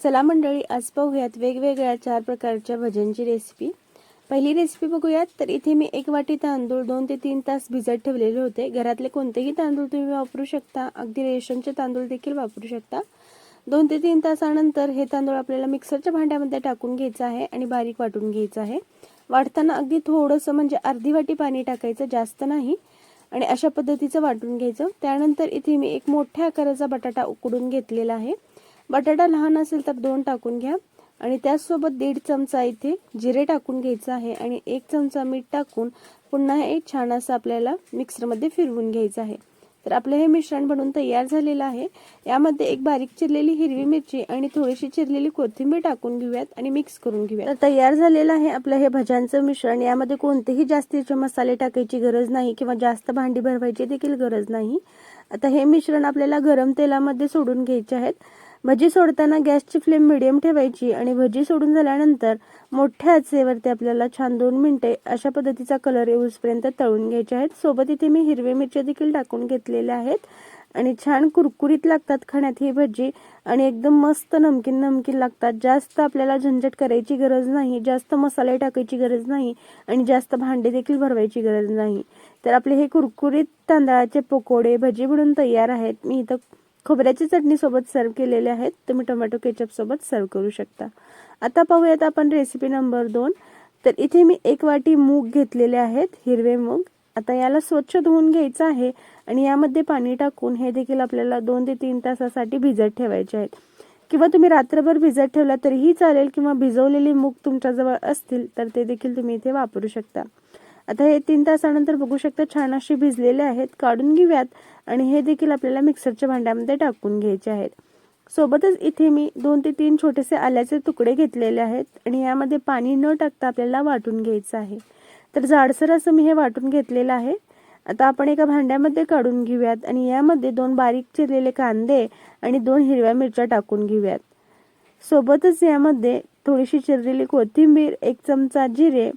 चला मंडळी आज पाहूयात वेगवेगळ्या चार प्रकारच्या भजनची रेसिपी पहिली रेसिपी बघूयात तर इथे मी एक वाटी तांदूळ दोन ते तीन तास भिजत ठेवलेले होते. घरातले कोणतेही तांदूळ तुम्ही वापरू शकता अगदी रेशनचे तांदूळ देखील वापरू शकता. दोन ते तीन तासानंतर हे तांदूळ आपल्याला मिक्सरच्या भांड्यामध्ये टाकून घ्यायचं आहे आणि बारीक वाटून घ्यायचं आहे. वाटताना अगदी थोडंसं म्हणजे अर्धी वाटी पाणी टाकायचं जास्त नाही. आणि अशा पद्धतीचं वाटून घ्यायचं. त्यानंतर इथे मी एक मोठ्या आकाराचा बटाटा उकडून घेतलेला आहे. बटाटा लहान असेल तर दोन टाकून घ्या. आणि त्याचसोबत दीड चमचा इथे जिरे टाकून घ्यायचं आहे आणि एक चमचा मीठ टाकून पुन्हा एक छान असं आपल्याला मिक्सरमध्ये फिरवून घ्यायचं आहे. तर आपलं हे मिश्रण बनवून तयार झालेलं आहे. यामध्ये एक बारीक चिरलेली हिरवी मिरची आणि थोडीशी चिरलेली कोथिंबीर टाकून घेऊयात आणि मिक्स करून घेऊयात. तर तयार झालेलं आहे आपलं हे भज्यांचं मिश्रण. यामध्ये कोणतेही जास्तीचे मसाले टाकायची गरज नाही किंवा जास्त भांडी भरवायची देखील गरज नाही. आता हे मिश्रण आपल्याला गरम तेलामध्ये सोडून घ्यायचे आहेत. भजी सोडताना गॅसची फ्लेम मिडियम ठेवायची आणि भजी सोडून झाल्यानंतर मोठ्या आचेवरती आपल्याला छान दोन मिनिटे अशा पद्धतीचा कलर येऊसपर्यंत तळून घ्यायचे आहेत. सोबत इथे मी हिरवे मिरच्या देखील टाकून घेतलेल्या आहेत. आणि छान कुरकुरीत लागतात खाण्यात ही भजी. आणि एकदम मस्त नमकीन नमकीन लागतात. जास्त आपल्याला झंझट करायची गरज नाही. जास्त मसाले टाकायची गरज नाही. आणि जास्त भांडे देखील भरवायची गरज नाही. तर आपले हे कुरकुरीत तांदळाचे पकोडे भजी म्हणून तयार आहेत. मी इथं खोबऱ्याची चटणीसोबत सर्व्ह सर्व केलेले आहेत. तुम्ही टोमॅटो केचपसोबत सर्व्ह सर्व करू शकता. आता पाहूयात आपण रेसिपी नंबर दोन. तर इथे मी एक वाटी मूग घेतलेले आहेत हिरवे मूग. आता याला स्वच्छ धुवून घ्यायचं आहे आणि यामध्ये पाणी टाकून हे देखील आपल्याला दोन ते तीन तासासाठी भिजत ठेवायचे आहेत. किंवा तुम्ही रात्रभर भिजत ठेवला तरीही चालेल किंवा भिजवलेली मूग तुमच्याजवळ असतील तर ते देखील तुम्ही इथे वापरू शकता. आता हे तीन तासानंतर बघू शकता छान असे भिजलेले आहेत काढून घेऊयात आणि हे देखील आपल्याला मिक्सरच्या भांड्यामध्ये टाकून घ्यायचे आहेत. सोबतच इथे मी दोन ते तीन छोटेसे आल्याचे तुकडे घेतलेले आहेत आणि यामध्ये पाणी न टाकता आपल्याला वाटून घ्यायचं आहे. तर जाडसर असं मी हे वाटून घेतलेलं आहे. आता आपण एका भांड्यामध्ये काढून घेऊयात आणि यामध्ये दोन बारीक चिरलेले कांदे आणि दोन हिरव्या मिरच्या टाकून घेऊयात. सोबतच यामध्ये थोडीशी चिरलेली कोथिंबीर एक चमचा जिरे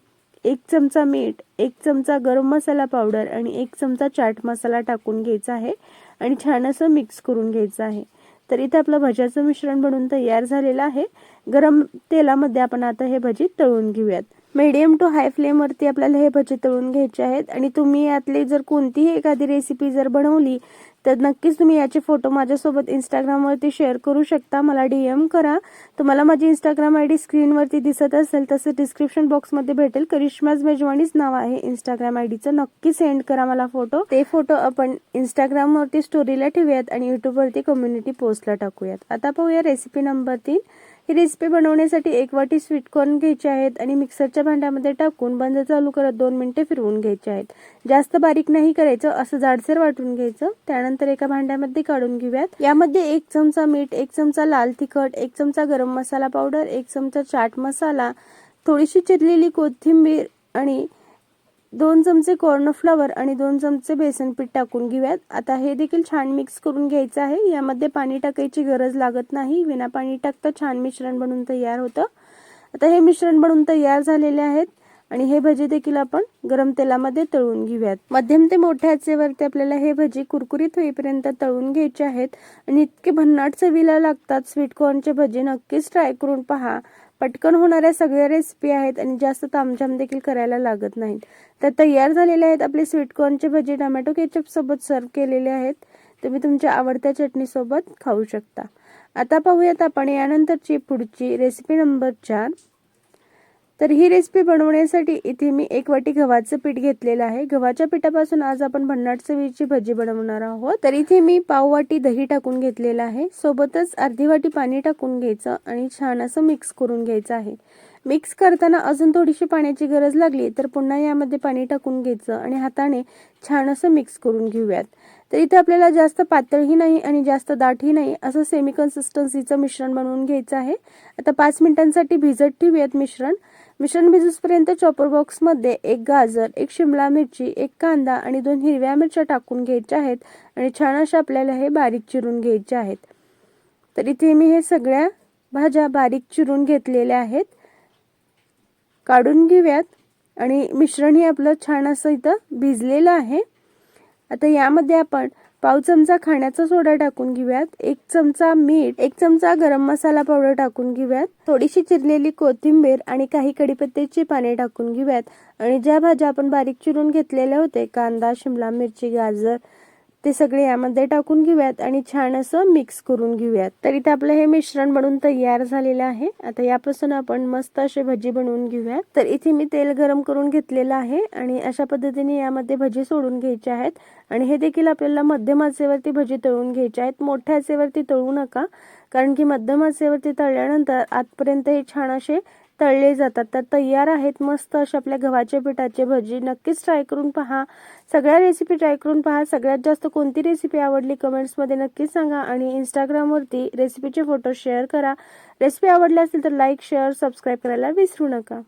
एक चमचा मीठ एक चमचा गरम मसाला पावडर आणि एक चमचा चाट मसाला टाकून घ्यायचा आहे आणि छान असं मिक्स करून घ्यायचं आहे. तर इथे आपलं भज्याचं मिश्रण बनून तयार झालेलं आहे. गरम तेलामध्ये आपण आता हे भजी तळून घेऊयात. मीडियम टू हाय फ्लेमवरती आपल्याला हे भजे तळून घ्यायचे आहेत. आणि तुम्ही यातली जर कोणतीही एखादी रेसिपी जर बनवली तर नक्कीच तुम्ही याचे फोटो माझ्यासोबत इंस्टाग्रामवरती शेअर करू शकता. मला डी एम करा. तुम्हाला माझी इंस्टाग्राम आय डी स्क्रीनवरती दिसत असेल तसं डिस्क्रिप्शन बॉक्समध्ये भेटेल. करिश्माज मेजवानीच नाव आहे इंस्टाग्राम आय डीचं नक्की सेंड करा मला फोटो ते फोटो आपण इंस्टाग्रामवरती स्टोरीला ठेवूयात आणि युट्यूबवरती कम्युनिटी पोस्टला टाकूयात. आता पाहूया रेसिपी नंबर तीन. ही रेसिपी बनवण्यासाठी एक वाटी स्वीट कॉर्न घ्यायचे आहेत आणि मिक्सरच्या भांड्यामध्ये टाकून बंद चालू करत दोन मिनिटे फिरवून घ्यायचे आहेत. जास्त बारीक नाही करायचं असं जाडसर वाटून घ्यायचं. त्यानंतर एका भांड्यामध्ये काढून घेऊयात. यामध्ये एक चमचा मीठ एक चमचा लाल तिखट एक चमचा गरम मसाला पावडर एक चमचा चाट मसाला थोडीशी चिरलेली कोथिंबीर आणि दोन चमचे कॉर्नफ्लॉवर आणि दोन चमचे बेसन पीठ टाकून घेऊयात. आता हे देखील छान मिक्स करून घ्यायचं आहे. यामध्ये पाणी टाकायची गरज लागत नाही. विना पाणी टाकता छान मिश्रण बनून तयार होतं. आता हे मिश्रण बनून तयार झालेले आहेत आणि हे भजी देखील आपण गरम तेलामध्ये तळून घेऊयात. मध्यम ते मोठ्या आचेवरती आपल्याला हे भजी कुरकुरीत होईपर्यंत तळून घ्यायचे आहेत. आणि इतके भन्नाट चवीला लागतात. स्वीट कॉर्नचे भजी नक्कीच ट्राय करून पहा. पटकन होणाऱ्या सगळ्या रेसिपी आहेत आणि जास्त तामझाम देखील करायला लागत नाहीत. तर तयार झालेले आहेत आपले स्वीटकॉर्नचे भजी टोमॅटो केचपसोबत सर्व केलेले आहेत. तुम्ही तुमच्या आवडत्या चटणीसोबत खाऊ शकता. आता पाहूयात आपण यानंतरची पुढची रेसिपी नंबर चार. तर ही रेसिपी बनवण्यासाठी इथे मी एक वाटी गव्हाचं पीठ घेतलेलं आहे. गव्हाच्या पिठापासून आज आपण भन्नाट चवीची भजी बनवणार आहोत. तर इथे मी पाव वाटी दही टाकून घेतलेलं आहे. सोबतच अर्धी वाटी पाणी टाकून घ्यायचं आणि छान असं मिक्स करून घ्यायचं आहे. मिक्स करताना अजून थोडीशी पाण्याची गरज लागली तर पुन्हा यामध्ये पाणी टाकून घ्यायचं आणि हाताने छान असं मिक्स करून घेऊयात. तर इथे आपल्याला जास्त पातळही नाही आणि जास्त दाटही नाही असं सेमी कन्सिस्टन्सीचं मिश्रण बनवून घ्यायचं आहे. आता पाच मिनिटांसाठी भिजत ठेवूयात मिश्रण. मिश्रण भिजूसपर्यंत चॉपर बॉक्समध्ये एक गाजर एक शिमला मिरची एक कांदा आणि दोन हिरव्या मिरच्या टाकून घ्यायच्या आहेत आणि छान अशा आपल्याला हे बारीक चिरून घ्यायचे आहेत. तर इथे मी हे सगळ्या भाज्या बारीक चिरून घेतलेल्या आहेत. काढून घेऊयात. आणि मिश्रण हे आपलं छान असं इथं भिजलेलं आहे. आता यामध्ये आपण पाव चमचा खाण्याचा सोडा टाकून घेऊयात. एक चमचा मीठ एक चमचा गरम मसाला पावडर टाकून घेऊयात. थोडीशी चिरलेली कोथिंबीर आणि काही कडीपत्त्याची पाने टाकून घेऊयात. आणि ज्या भाज्या आपण बारीक चिरून घेतलेल्या होते कांदा शिमला मिरची गाजर ते सगळे यामध्ये टाकून घेऊयात आणि छान असं मिक्स करून घेऊयात. तर इथे आपलं हे मिश्रण बनवून तयार झालेलं आहे. आता यापासून आपण मस्त अशी भजी बनवून घेऊयात. तर इथे मी तेल गरम करून घेतलेलं आहे आणि अशा पद्धतीने यामध्ये भजी सोडून घ्यायचे आहेत. आणि हे देखील आपल्याला मध्यम आचेवरती भजी तळून घ्यायचे आहेत. मोठ्या आचेवरती तळू नका कारण की मध्यम आचेवरती तळल्यानंतर आतपर्यंत हे छान असे तळले जातात. तर तयार आहेत मस्त असे आपल्या गव्हाच्या पिठाचे भजी. नक्कीच ट्राय करून पहा. सगळ्या रेसिपी ट्राय करून पहा. सगळ्यात जास्त कोणती रेसिपी आवडली कमेंट्समध्ये नक्कीच सांगा आणि इंस्टाग्रामवरती रेसिपीचे फोटो शेअर करा. रेसिपी आवडली असेल तर लाईक शेअर सबस्क्राईब करायला विसरू नका.